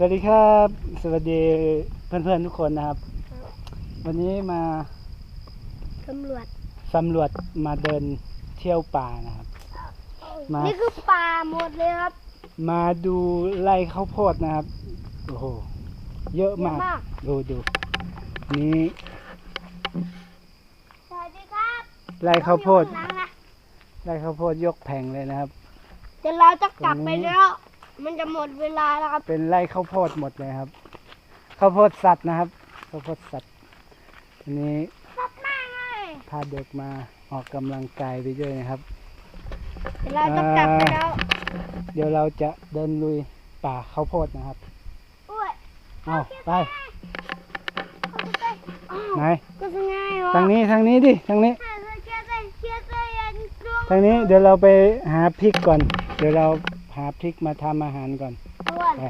สวัสดีครับ สวัสดีเพื่อนๆทุกคนนะครับ วันนี้มาตำรวจสำรวจมาเดินเที่ยวป่านะครับ มา นี่คือป่าหมดเลยครับมาดูไร่ข้าวโพดนะครับ โอ้โห เยอะเยอะมาก มาก ดูดูนี่สวัสดีครับไร่ข้าวโพดต้องอยู่ข้งหลังนะไร่ข้าวโพดยกแผงเลยนะครับ เดี๋ยวเราจะกลับตรงไปนี้แล้ว มันจะหมดเวลาแล้วครับ เป็นไร่ข้าวโพดหมดเลยครับ ข้าวโพดสัตว์นะครับข้าวโพดสัตว์อันนี้สับมากเลยพาเด็กมาออกกำลังกายไปด้วยนะครับ เดี๋ยวเราจะกลับไปแล้วเดี๋ยวเราจะเดินลุยป่าข้าวโพดนะครับอุ้ยเอาไปเอาไปอ้าวไหนก็จะง่ายเหรอทางนี้ทางนี้ดิทางนี้ เชียร์ใจเชียร์ใจยันดวง ทางนี้เดี๋ยวเราไปหาพริกก่อน เดี๋ยวเรา หาพริกมาทำอาหารก่อนอ้วนไป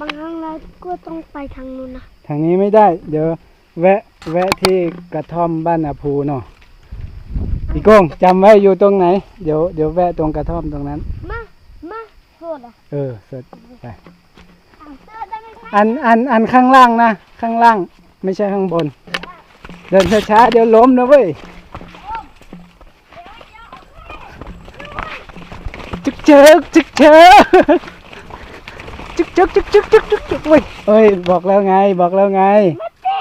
บางครั้งเราก็ต้องไปทางนู้นนะทางนี้ไม่ได้ เดี๋ยวแวะแวะที่กระท่อมบ้านอาภูเนาะพี่โก้งจำไว้อยู่ตรงไหน เดี๋ยวเดี๋ยวแวะตรงกระท่อมตรงนั้น มามาโทษอะเออเสร็จไปอะเสื้อได้ไหมคะอันอันอันข้างล่างนะ ข้างล่าง ไม่ใช่ข้างบน เดินช้าๆเดี๋ยวล้มนะเว้ยจึก เจิกจึกเจิกจึกจึกจึกจึกจึกจึกจึกเว้ยเอ้ยบอกแล้วไง บอกแล้วไงมาเตะ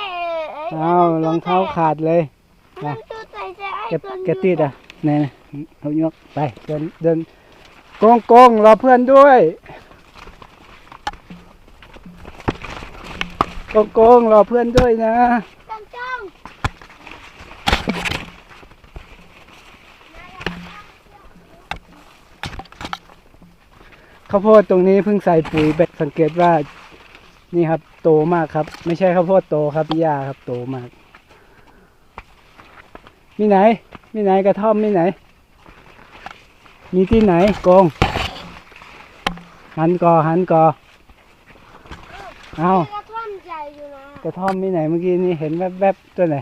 อ้าวรองเท้าขาดเลยมันตัวใจใจไอ้เก็บตัวเก็บตีดอะไหนนะเอายกไปเดินเดินโกงโกงรอเพื่อนด้วยโกงโกงรอเพื่อนด้วยนะ จ้องจ้อง ข้าวโพดตรงนี้เพิ่งใส่ปุ๋ยเบ็ดสังเกตว่า นี่ครับ โตมากครับ ไม่ใช่ข้าวโพดโตครับหญ้าครับ โตมาก มีไหน มีไหนกระท่อมมีไหน มีที่ไหนโกงหันกอหันกอเอากระท่อมใหญ่อยู่นะกระท่อมมีไหนเมื่อกี้นี่เห็นแวบๆตัวไหน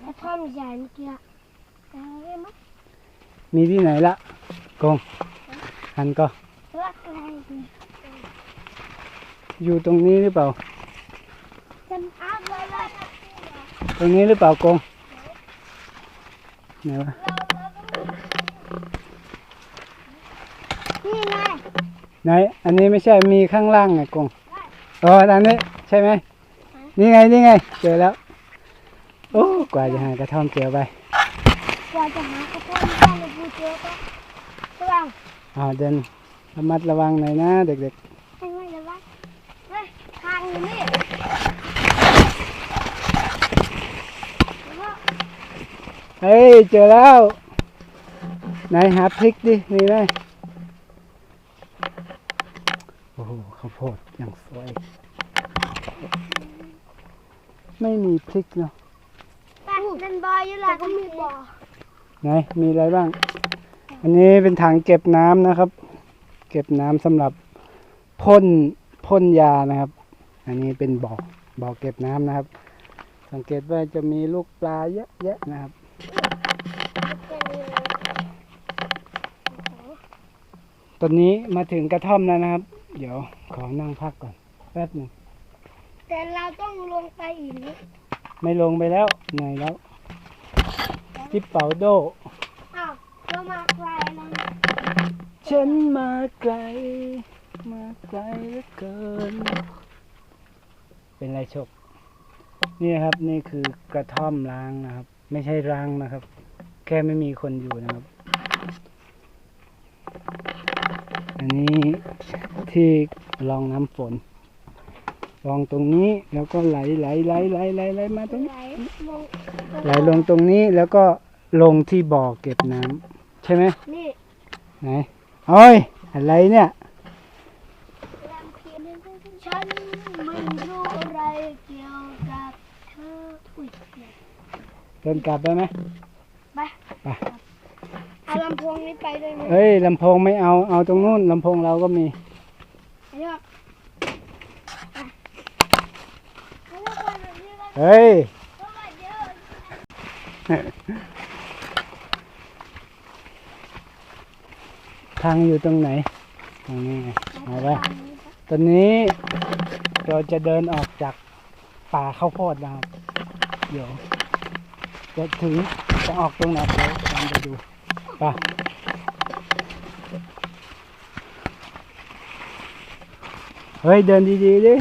กระท่อมใหญ่เมื่อกี้อะได้ไหมมีที่ไหนละโกง หันกอรักอะไรดีอยู่ตรงนี้หรือเปล่าฉันอัพเลยเลยตรงนี้หรือเปล่าโกงไหนวะนี่ไงไหน อันนี้ไม่ใช่มีข้างล่างไงกงอ๋ออันนี้ใช่ไหมนี่ไงนี่ไงเจอแล้วโอ้กว่าจะหากระท่อมเจอไปกว่าจะหากระท่อมได้เลยพูดเยอะก็ระวัง อ่าเดินระมัดระวังหน่อยนะเด็กให้ไม่ระวังเฮ้ยทางอยู่นี่แล้วก็ๆเฮ้ย เจอแล้ว ไหนหาพริกดิ มีไหมโอ้โหข้าวโพดอย่างสวย ไม่มีพริกเนาะแต่เป็นบอยอยู่แหละก็มีบ่อไหน มีอะไรบ้าง อันนี้เป็นถังเก็บน้ำนะครับ เก็บน้ำสำหรับพ่นพ่นยานะครับ อันนี้เป็นบ่อบ่อเก็บน้ำนะครับ สังเกตว่าจะมีลูกปลาเยอะแยะนะครับตอนนี้มาถึงกระท่อมแล้วนะครับ เดี๋ยวขอนั่งพักก่อนแป๊บหนึ่งแต่เราต้องลงไปอีกนิดไม่ลงไปแล้วเหนื่อยแล้วจิบเป่าโด ฉันมาไกล มาไกลเหลือเกิน เป็นไรโชคนี่นะครับนี่คือกระท่อมร้างนะครับ ไม่ใช่ร้างนะครับ แค่ไม่มีคนอยู่นะครับ อันนี้ที่รองน้ำฝนรองตรงนี้แล้วก็ไหลไหลไหลไหลไหลไหลมาตรงนี้ไหลลงไหลลงตรงนี้แล้วก็ลงที่บ่อเก็บน้ำใช่ไหมนี่ไหน โอ้ย อะไรเนี่ยฉันไม่รู้อะไรเกี่ยวกับเธออุ้ยเดินกลับได้ไหมไปไปเอาลำโพงนี้ไปด้วยไหมเอ้ยลำโพงไม่เอาเอาตรงนู้นลำโพงเราก็มีไอ้ยอดไปเอาลำโพงแบบนี้ก็เฮ้ย เพราะว่าเดี๋ยว ทางอยู่ตรงไหนตรงนี้ไงเอาไว้ตอนนี้เราจะเดินออกจากป่าข้าวโพดนะครับ เดี๋ยวจะถึงจะออกตรงไหนเดี๋ยวตามไปดูไป่ะเฮ้ย เดินดีๆดิ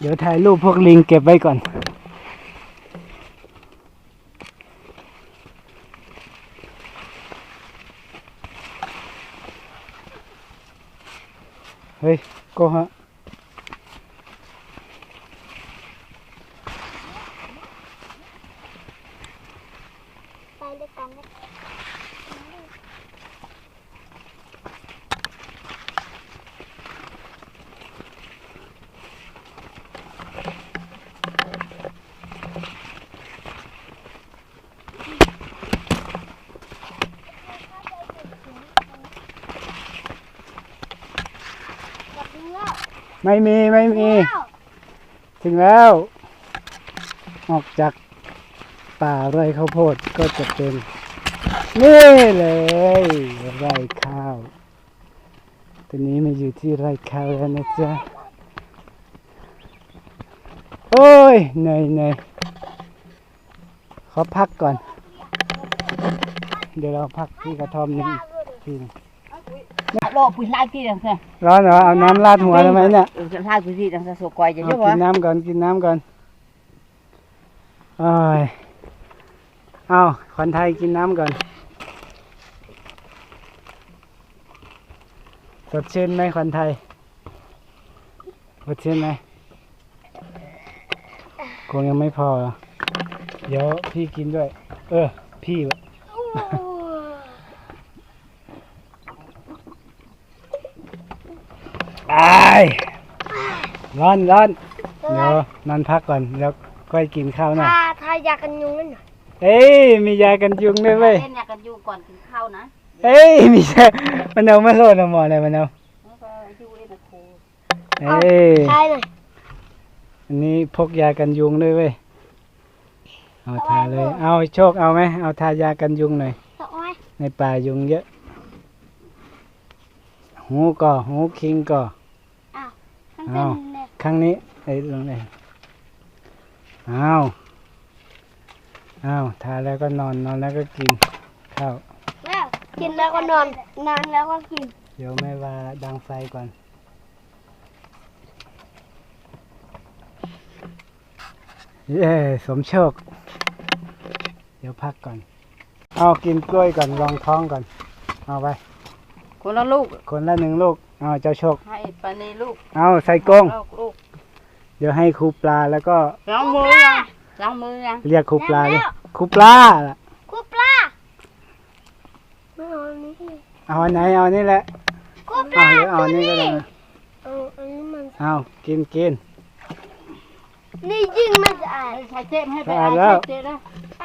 เดี๋ยวถ่ายรูปพวกลิงเก็บไว้ก่อน เฮ้ยโก็ฮะไปด้วยกันนะ ไม่มีไม่มีแล้วถึงแล้ว ออกจากป่าไร่ข้าวโพดก็จะเป็นนี่เลยไร่ข้าวตอนนี้มาอยู่ที่ไร่ข้าวแล้วนะจ๊ะโอ้ยเหนื่อยเหนื่อยขอพักก่อน เดี๋ยวเราพักที่กระท่อมนึงที หนึง Lộ quỳ lai kia đằng xa ร้อนเหรอเอาน้ำราดหัวทำไมเนี่ย Ừ, lai quỳ gì đằng xa sổ quay chứ เอา chứ กิน hả น้ำก่อนกินน้ำก่อนอ้ายเอาคนไทยกินน้ำก่อน สดชื่นไหมคนไทยสดชื่นไหมคงยังไม่พอเหรอเดี๋ยวพี่กินด้วย เออ พี่วะอาย ร้อนร้อนเดี๋ยวนอนพักก่อนแล้วค่อยกินข้าวหน่อยทาทายากันยุงนั่นน่ะเอ้ยมียากันยุงด้วยเว้ย Lên nhà cần du còn thử khao nè เอ้ยมียามันเอามาโลดเอาหมออะไรมันเอา Nó có du lên là khô เอ้ยทายหน่อยอันนี้พกยากันยุงด้วยเว้ยเอาทาเลย เอาโชคเอาไหมเอาทายากันยุงหน่อยต่อไว้ในป่ายุงเยอะ หูก่อหูคิงก่อทั้งเส้นเลย ครั้งนี้ไอ้ลงเลยเอาเอาทาแล้วก็นอนนอนแล้วก็กินข้าวแล้วกินแล้วก็นอนนอนแล้วก็กิน เดี๋ยวแม่ว่าดังไฟก่อน เย้สมโชค เดี๋ยวพักก่อน เอากินกล้วยก่อนรองท้องก่อน เอาไป Cô nó lục คนละหนึ่งลูกเอาเจ้าโชค Hai bà này lục เอาใส่กรง Lục lục เดี๋ยวให้ครูปลาแล้วก็ Lóng mưa nha Lóng mưa nha เรียกครูปลาเลยครูปลาล่ะครูปลาไม่เอาอันนี้เอาอันไหนเอาอันนี้แหละครูปเอาลาหรือเอาตัวอันนี้นี้ก็ได้นะเอาอันนี้มันเอากินกิน นี่ยิ่งไม่สะอาด Xài thêm hay Phải phải ai đâu. xài thêm đó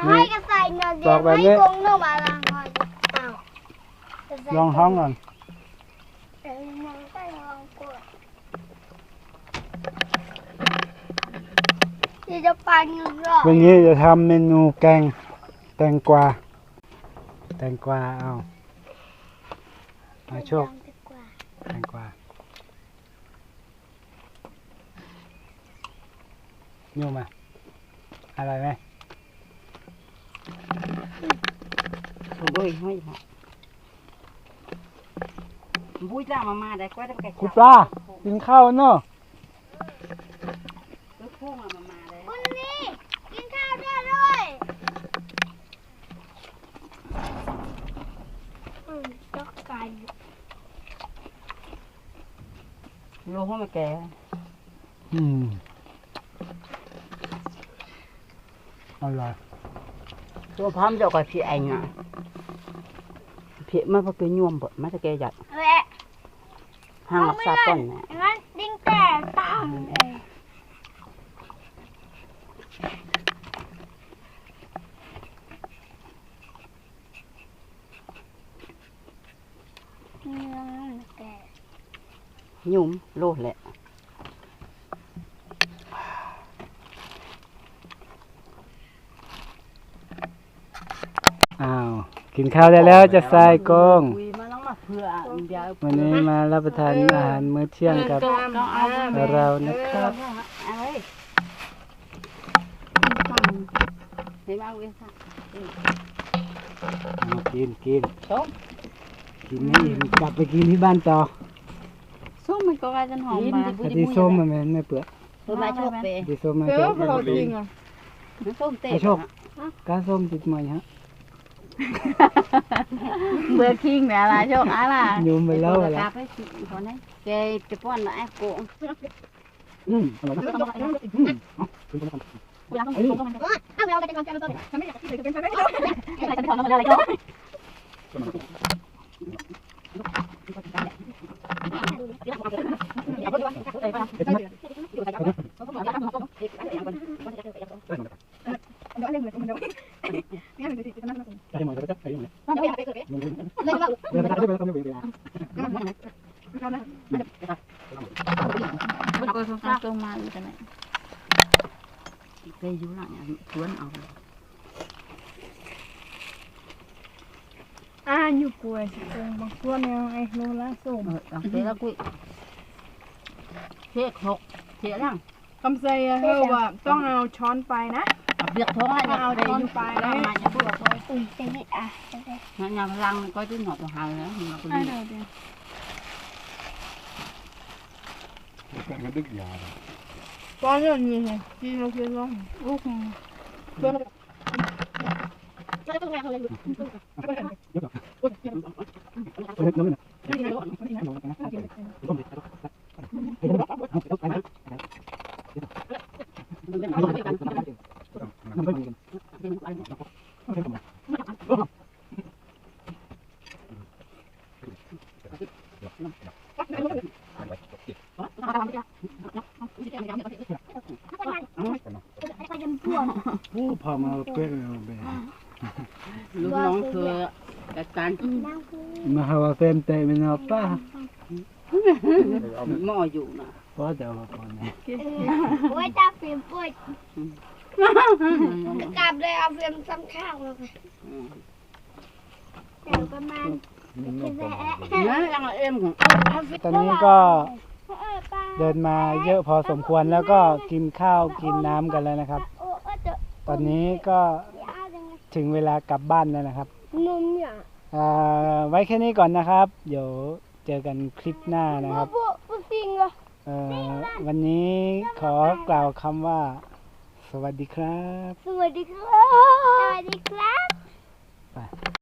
ให้กระใส่นอนเดีบยอวกแบบให้นี้กงนอกมาล้างหอย อ้าวกระใส่ลองท้องก่อนเออมันก็ลอง กดเดี๋ยวจะปันเงินรอวันนี้จะทำเมนูแกงแตงกวาแตงกวาเอาเอาโชคดีกว่าแตงกวาโยมมาอะไรไหม Thủ đôi hơi hả Vui ra mà mà đây quá đâu cái ครูปลากินข้าวเนาะ Cái khô mà mà mà đấy คุณนี่กินข้าวด้วยด้วยอืมจอกไก่ Lô không mà kè อืมอร่อย Tôi phám ละ Hàng ngọc xa con nè งั้นดิ้งแต่ตามเลยเนื้อมันแก่ Nhúm lô lẹ อ้าว กินข้าวได้แล้วจะทรายกงคุยมาต้อง ววันนี้มารับประทานอาหารมื้อเที่ยงกับต้องเอาเรานะครับเอาไว้เห็นไหมเอาไว้ค่ะเอากินกินส้มกินให้อิ่มกลับไปกินที่บ้านต่อส้มมันก็ว่าจะหอมมาแต่ที่ส้มมันไม่ไม่เปลือกเพื่อมาโชคเปที่ส้มมันเอเปลืออกเขาจริงอะส้มเตะไอ้โชคกาส้มติดมือฮะ เบื่อคิงเนี่ยอะไรโชคอะไรโยมไปแล้วอะไรกาไปสิคนนี้แกจะป้อนไอ้โกงอืมอร่ อยนะอืมเอาเอาเราจะกันกันตัวฉันไม่อยากกินเลยเป็นไปไม่ได้อะไรจะถอนอะ พอมาเป๊ะเลยเบลูกน้องเธอจัดการมาหาว่าเฟมเตะมันอป้าหม้ออยู่นะเพราะเดี๋ยวก่อนนะโอ้ยตาเฟียมปวดกลับเลยเอาเฟียมซ้ำข้าวเลยเดี๋ยวประมาณนะยังเอ็มตอนนี้ก็เดินมาเยอะพอสมควรแล้วก็กินข้าวกินน้ำกันแล้วนะครับ ตอนนี้ก็ถึงเวลากลับบ้านแล้วนะครับนุ่มเนี่ยอ่าไว้แค่นี้ก่อนนะครับ เดี๋ยวเจอกันคลิปหน้านะครับพวกพวกจริงเหรอเอ่อวันนี้ขอกล่าวคำว่า สวัสดีครับ สวัสดีครับ สวัสดีครับ